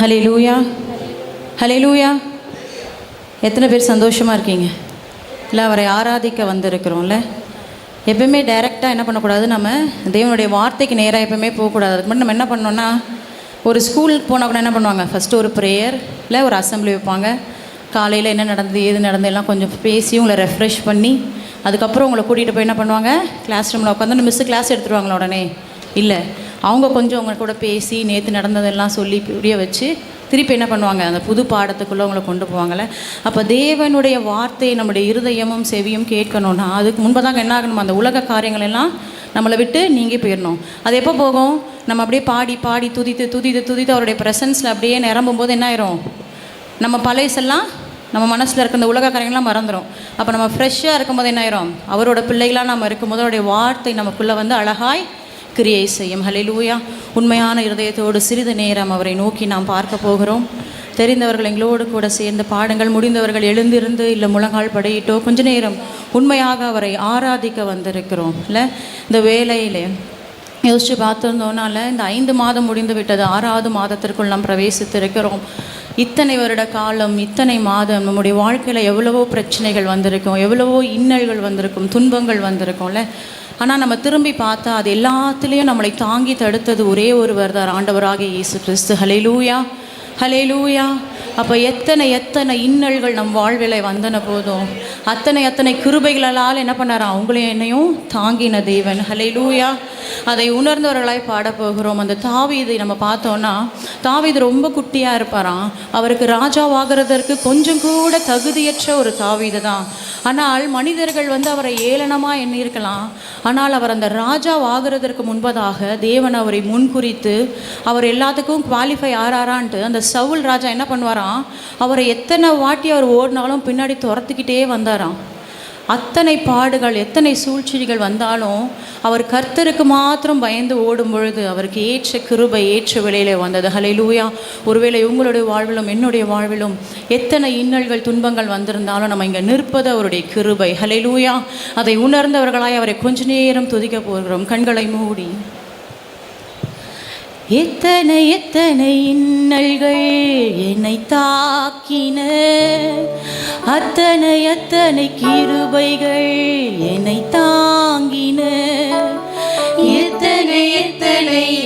ஹலே லூயா ஹலே லூயா எத்தனை பேர் சந்தோஷமாக இருக்கீங்க? இல்லை அவரை ஆராதிக்க வந்திருக்கிறோம்ல. எப்பவுமே டைரெக்டாக என்ன பண்ணக்கூடாது? நம்ம தேவனுடைய வார்த்தைக்கு நேராக எப்பவுமே போகக்கூடாது. அதுக்கு மட்டும் நம்ம என்ன பண்ணோன்னா ஒரு ஸ்கூலுக்கு போனால் கூட என்ன பண்ணுவாங்க? ஃபஸ்ட்டு ஒரு ப்ரேயர் இல்லை ஒரு அசம்பிளி வைப்பாங்க. காலையில் என்ன நடந்தது ஏது நடந்தது எல்லாம் கொஞ்சம் பேசி உங்களை ரெஃப்ரெஷ் பண்ணி அதுக்கப்புறம் உங்களை கூட்டிகிட்டு போய் என்ன பண்ணுவாங்க? கிளாஸ் ரூமில் உட்காந்து மிஸ்ஸு கிளாஸ் எடுத்துருவாங்களா உடனே? இல்லை. அவங்க கொஞ்சம் அவங்க கூட பேசி நேற்று நடந்ததெல்லாம் சொல்லி புரிய வச்சு திருப்பி என்ன பண்ணுவாங்க? அந்த புது பாடத்துக்குள்ளே அவங்கள கொண்டு போவாங்கள்ல அப்போ தேவனுடைய வார்த்தை நம்முடைய இருதயமும் செவியும் கேட்கணும்னா அதுக்கு முன்பதாங்க என்ன ஆகணும்? அந்த உலக காரியங்கள் எல்லாம் நம்மளை விட்டு நீங்கி போயிடணும் அது எப்போ போகும்? நம்ம அப்படியே பாடி பாடி துதித்து துதித்து துதித்து அவருடைய ப்ரெசன்ஸில் அப்படியே நிரம்பும் போது என்ன ஆயிரும்? நம்ம பழையசெல்லாம் நம்ம மனசில் இருக்க இந்த உலக காரியங்கள்லாம் மறந்துடும் அப்போ நம்ம ஃப்ரெஷ்ஷாக இருக்கும்போது என்ன ஆயிரும்? அவரோட பிள்ளைகளாக நம்ம இருக்கும்போது அவருடைய வார்த்தை நமக்குள்ளே வந்து அழகாய் கிரியை செய்யும். ஹலிலூயா உண்மையான இருதயத்தோடு சிறிது நேரம் அவரை நோக்கி நாம் பார்க்க போகிறோம். தெரிந்தவர்கள் எங்களோடு கூட சேர்ந்து பாடுங்கள். முடிந்தவர்கள் எழுந்திருந்து இல்லை முழங்கால் படையிட்டோ கொஞ்ச நேரம் உண்மையாக அவரை ஆராதிக்க வந்திருக்கிறோம். இல்லை இந்த வேலையிலே யோசிச்சு பார்த்துருந்தோனால இந்த ஐந்து மாதம் முடிந்து விட்டது. ஆறாவது மாதத்திற்குள் நாம் பிரவேசித்திருக்கிறோம். இத்தனை வருட காலம் இத்தனை மாதம் நம்முடைய வாழ்க்கையில் எவ்வளவோ பிரச்சனைகள் வந்திருக்கும் எவ்வளவோ இன்னல்கள் வந்திருக்கும் துன்பங்கள் வந்திருக்கும்ல ஆனால் நம்ம திரும்பி பார்த்தா அது எல்லாத்துலேயும் நம்மளை தாங்கி தடுத்தது ஒரே ஒருவர் தான் ஆண்டவராக இயேசு கிறிஸ்து. ஹலேலூயா ஹலேலூயா அப்போ எத்தனை எத்தனை இன்னல்கள் நம் வாழ்வில் வந்தன போதும். அத்தனை அத்தனை கிருபைகளால் என்ன பண்ணாரா அவங்களையும் என்னையும் தாங்கின தேவன். ஹலேலூயா அதை உணர்ந்தவர்களாய் பாடப் போகிறோம் அந்த தாவீதை நம்ம பார்த்தோன்னா தாவீது ரொம்ப குட்டியாக இருப்பாராம். அவருக்கு ராஜாவாகிறதற்கு கொஞ்சம் கூட தகுதியற்ற ஒரு தாவீது தான். ஆனால் மனிதர்கள் வந்து அவரை ஏளனமாக எண்ணியிருக்கலாம். ஆனால் அவர் அந்த ராஜாவாகிறதற்கு முன்பதாக தேவன் அவரை முன்குறித்து அவர் எல்லாத்துக்கும் குவாலிஃபை ஆறாரான்ட்டு அந்த சவுல் ராஜா என்ன பண்ணுவாராம்? அவரை எத்தனை வாட்டி அவர் ஓடினாலும் பின்னாடி துரத்துக்கிட்டே வந்தாராம். அத்தனை பாடுகள் எத்தனை சூழ்ச்சிகள் வந்தாலும் அவர் கர்த்தருக்கு மாத்திரம் பயந்து ஓடும் பொழுது அவருக்கு ஏற்ற கிருபை ஏற்ற விலையிலே வந்தது. ஹalleluya ஒருவேளை உங்களுடைய வாழ்விலும் என்னுடைய வாழ்விலும் எத்தனை இன்னல்கள் துன்பங்கள் வந்திருந்தாலும் நம்ம இங்கே நிற்பது அவருடைய கிருபை. ஹalleluya அதை உணர்ந்தவர்களாய் அவரை கொஞ்ச நேரம் துதிக்க போகிறோம். கண்களை மூடி. எத்தனை எத்தனை இன்னல்கள் என்னை தாக்கின? அத்தனை அத்தனை கிருபைகள் என்னை தாங்கின? எத்தனை எத்தனை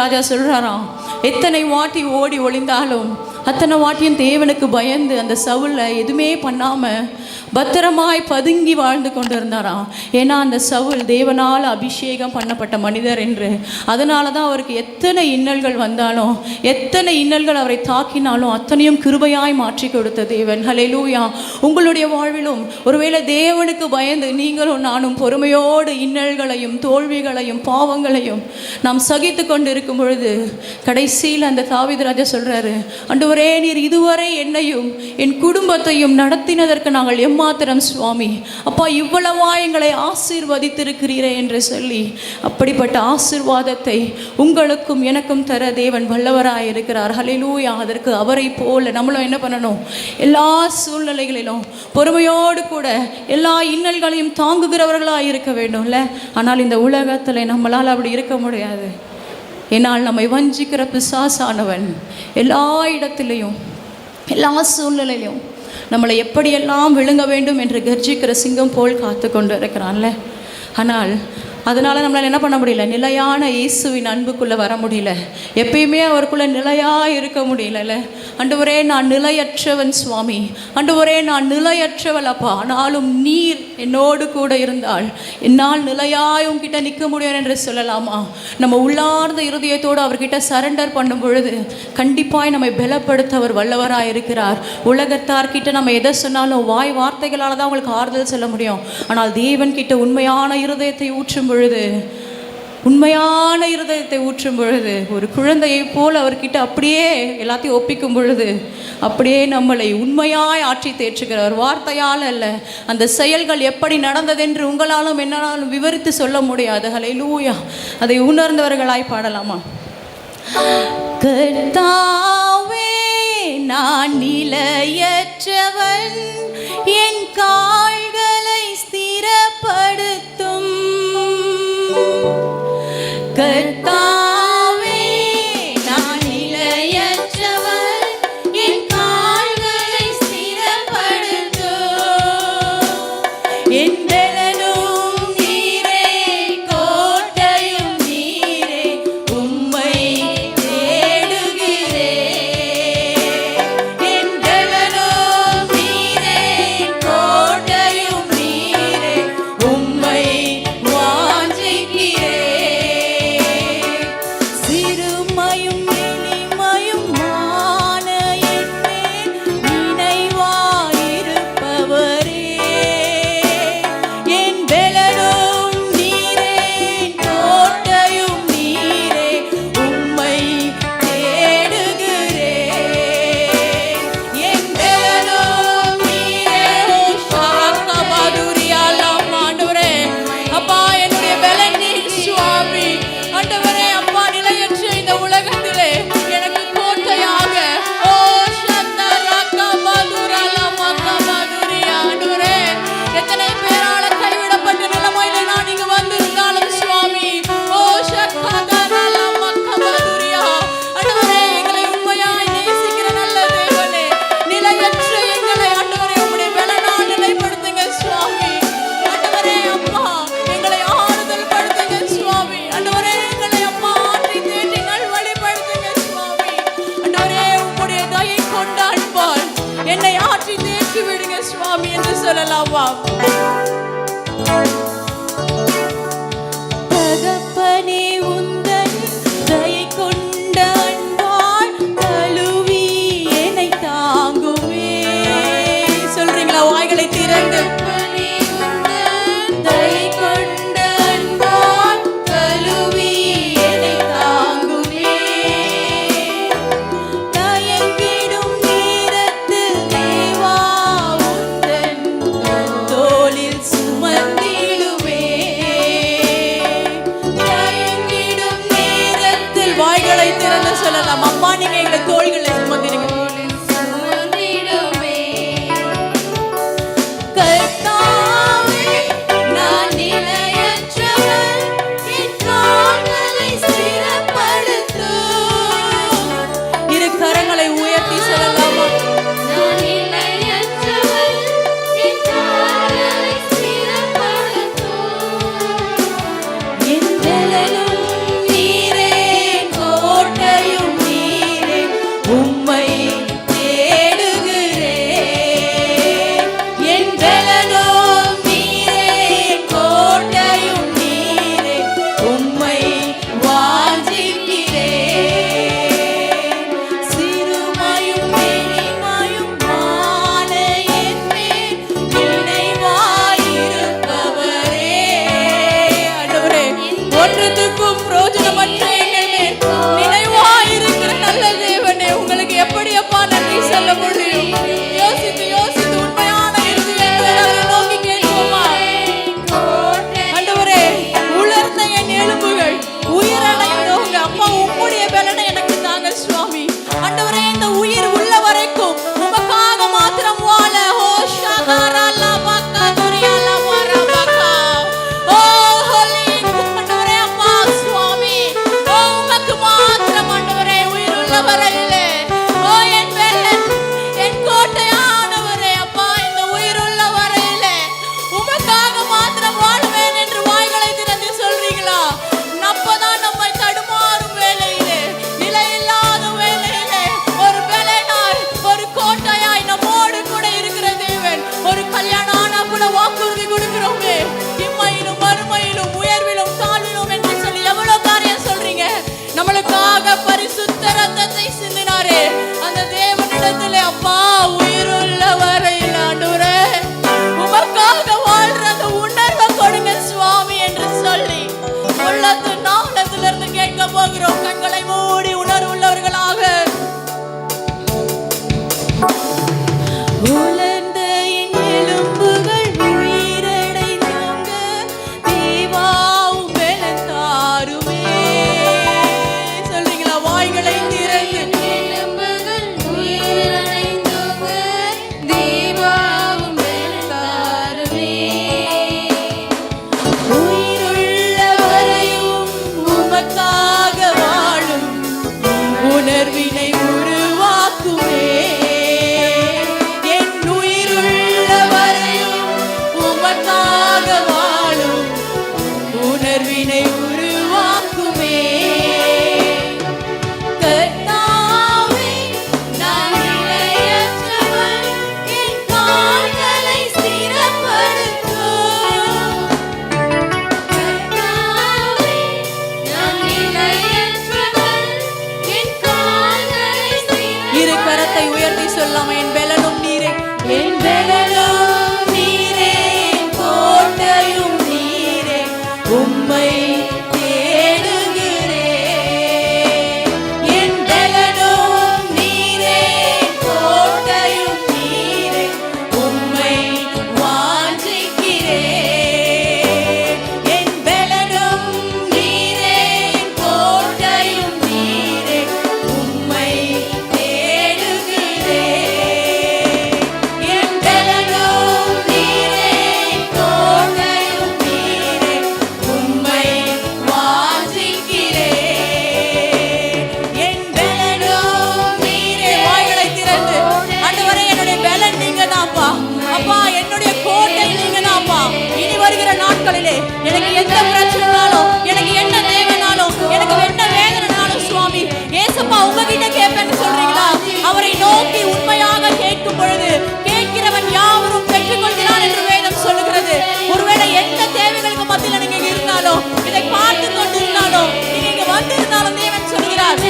ராஜா சொல்கிறாராம் எத்தனை வாட்டி ஓடி ஒளிந்தாலும் அத்தனை வாட்டியும் தேவனுக்கு பயந்து அந்த சவுல எதுவுமே பண்ணாமல் பத்திரமாய் பதுங்கி வாழ்ந்து கொண்டு இருந்தாராம் ஏன்னா அந்த சவுல் தேவனால் அபிஷேகம் பண்ணப்பட்ட மனிதர் என்று. அதனால தான் அவருக்கு எத்தனை இன்னல்கள் வந்தாலும் எத்தனை இன்னல்கள் அவரை தாக்கினாலும் அத்தனையும் கிருபையாய் மாற்றி கொடுத்த தேவன். ஹலெலூயா உங்களுடைய வாழ்விலும் ஒருவேளை தேவனுக்கு பயந்து நீங்களும் நானும் பொறுமையோடு இன்னல்களையும் தோல்விகளையும் பாவங்களையும் நாம் சகித்து கொண்டு இருக்கும் பொழுது கடைசியில் அந்த தாவீது ராஜா அண்டு ஒரே நீர் இதுவரை என்னையும் என் குடும்பத்தையும் நடத்தினதற்கு நாங்கள் எம்மாத்திரம் சுவாமி. அப்பா இவ்வளவா எங்களை ஆசீர்வதித்திருக்கிறீரே என்று சொல்லி அப்படிப்பட்ட ஆசீர்வாதத்தை உங்களுக்கும் எனக்கும் தர தேவன் வல்லவராக இருக்கிறார். ஹலிலூயா அதற்கு அவரை போல நம்மளும் என்ன பண்ணணும்? எல்லா சூழ்நிலைகளிலும் பொறுமையோடு கூட எல்லா இன்னல்களையும் தாங்குகிறவர்களாக இருக்க வேண்டும்ல? ஆனால் இந்த உலகத்தில் நம்மளால் அப்படி இருக்க முடியாது. என்னால் நம்மை வஞ்சிக்கிற பிசாசானவன் எல்லா இடத்திலையும் எல்லா சூழ்நிலையிலும் நம்மளை எப்படியெல்லாம் விழுங்க வேண்டும் என்று கர்ஜிக்கிற சிங்கம் போல் காத்து கொண்டு இருக்கிறான்ல. ஆனால் அதனால் நம்மளால் என்ன பண்ண முடியல? நிலையான இயேசுவின் அன்புக்குள்ளே வர முடியல. எப்பயுமே அவருக்குள்ளே நிலையாக இருக்க முடியலல்ல. ஒரே நான் நிலையற்றவன் சுவாமி. அண்டு ஒரே நான் நிலையற்றவள் அப்பா. ஆனாலும் நீர் என்னோடு கூட இருந்தால் என்னால் நிலையாய் உங்ககிட்ட நிற்க முடியும் என்று சொல்லலாமா? நம்ம உள்ளார்ந்த இருதயத்தோடு அவர்கிட்ட சரண்டர் பண்ணும் பொழுது கண்டிப்பாய் நம்மை பலப்படுத்த அவர் வல்லவராக இருக்கிறார். உலகத்தார்கிட்ட நம்ம எதை சொன்னாலும் வாய் வார்த்தைகளால் தான் அவங்களுக்கு ஆறுதல் சொல்ல முடியும். ஆனால் தேவன்கிட்ட உண்மையான இருதயத்தை ஊற்றும் பொழுது உண்மையான இருதயத்தை ஊற்றும் பொழுது ஒரு குழந்தையைப் போல் அவர்கிட்ட அப்படியே எல்லாத்தையும் ஒப்பிக்கும் பொழுது அப்படியே நம்மளை உண்மையாய் ஆட்சி தேற்றுகிறார். வார்த்தையால் அல்ல அந்த செயல்கள் எப்படி நடந்ததென்று உங்களாலும் என்னாலும் விவரித்து சொல்ல முடியாது. ஹலை லூயா அதை உணர்ந்தவர்களாய் பாடலாமா? கர்த்தாவே நான் நிலையற்றவன். என் கால்கள் சொல்லலாம் வா Dele எனக்கு எந்த பிரச்சனைனாலும் எனக்கு என்ன தேவைனாலும் எனக்கு என்ன வேதனாலும் சுவாமி ஏசப்பா உங்ககிட்ட கேட்பேன்னு சொல்றீங்களா? அவரை நோக்கி உண்மையாக கேட்கும் பொழுது கேட்கிறவன் யாவரும் பெற்றுக்கொள்கிறான் என்று வேதம் சொல்லுகிறது. ஒருவேளை எந்த தேவைகளுக்கு மத்தியில் நீங்க இருந்தாலும் இதை பார்த்து கொண்டு கொண்டிருந்தாலும் நீங்க வந்திருந்தாலும் தேவன் சொல்கிறார்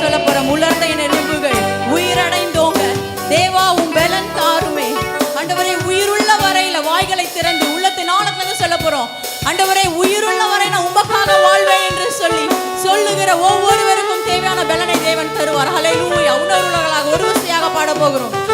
சொல்ல போறோம் உலர்ந்த என் உயிரடைந்தோங்க. தேவா உன் பலன் தாருமே. ஆண்டவரே உயிருள்ள வரையில வாய்களை திறந்து உள்ளத்தின் ஆழத்துல சொல்ல போறோம் ஆண்டவரே உயிருள்ள வரை நான் உமக்காக வாழ்வேன் என்று சொல்லி சொல்லுகிற ஒவ்வொருவருக்கும் தேவையான பலனை தேவன் தருவார். ஹalleluya உணர்வுகளாக ஒரு வசியாக பாட போகிறோம்.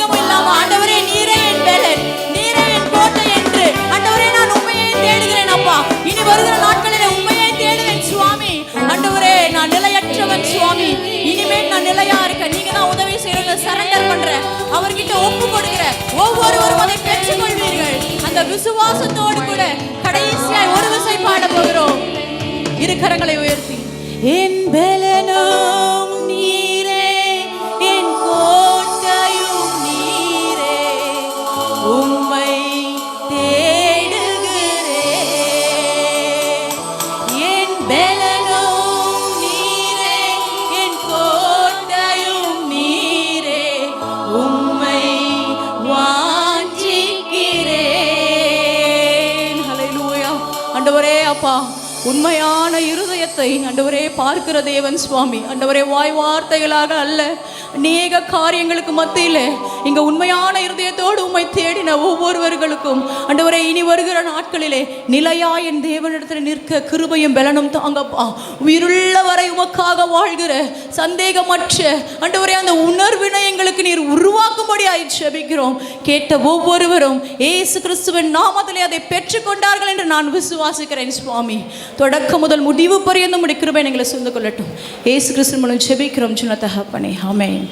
சந்தேகமும் இல்லாம ஆண்டவரே நீரே என் பேலன் நீரே என் கோட்டை என்று ஆண்டவரே நான் உண்மையை தேடுகிறேன் அப்பா. இனி வருகிற நாட்களில் உண்மையை தேடுவேன் சுவாமி. ஆண்டவரே நான் நிலையற்றவன் சுவாமி. இனிமேல் நான் நிலையா இருக்க நீங்க தான் உதவி செய்யறது சரண்டர் பண்றேன் அவர்கிட்ட ஒப்பு கொடுக்கிற ஒவ்வொருவரும் அதை பெற்றுக்கொள்வீர்கள். அந்த விசுவாசத்தோடு கூட கடைசியாய் ஒரு விசை பாட போகிறோம். இரு கரங்களை உயர்த்தி. என் பலனும் வார்த்தை. அண்டவரே பார்க்கிற தேவன் சுவாமி. அண்டவரே வாய் வார்த்தைகளாக அல்ல. அநேக காரியங்களுக்கு மத்தியில் இங்க உண்மையான இருதயத்தோடு உண்மை தேடின ஒவ்வொருவர்களுக்கும் அண்டவரே இனி வருகிற நாட்களிலே நிலையா என் தேவனிடத்தில் நிற்க கிருபையும் பலனும் தாங்கப்பா. உயிருள்ள வரை உமக்காக வாழ்கிற சந்தேகமற்ற அண்டவரே அந்த உணர்வினை எங்களுக்கு நீர் உருவாக்கும்படியாய் செபிக்கிறோம் கேட்ட ஒவ்வொருவரும் ஏசு கிறிஸ்துவின் நாமத்திலே அதை பெற்றுக்கொண்டார்கள் என்று நான் விசுவாசிக்கிறேன் சுவாமி. தொடக்கம் முதல் முடிவு பரியந்தம் முடிக்கிறோம் எங்களை சொந்து கொள்ளட்டும். ஏசு கிறிஸ்து மூலம் செபிக்கிறோம் சின்ன தகப்பனே. ஆமென்.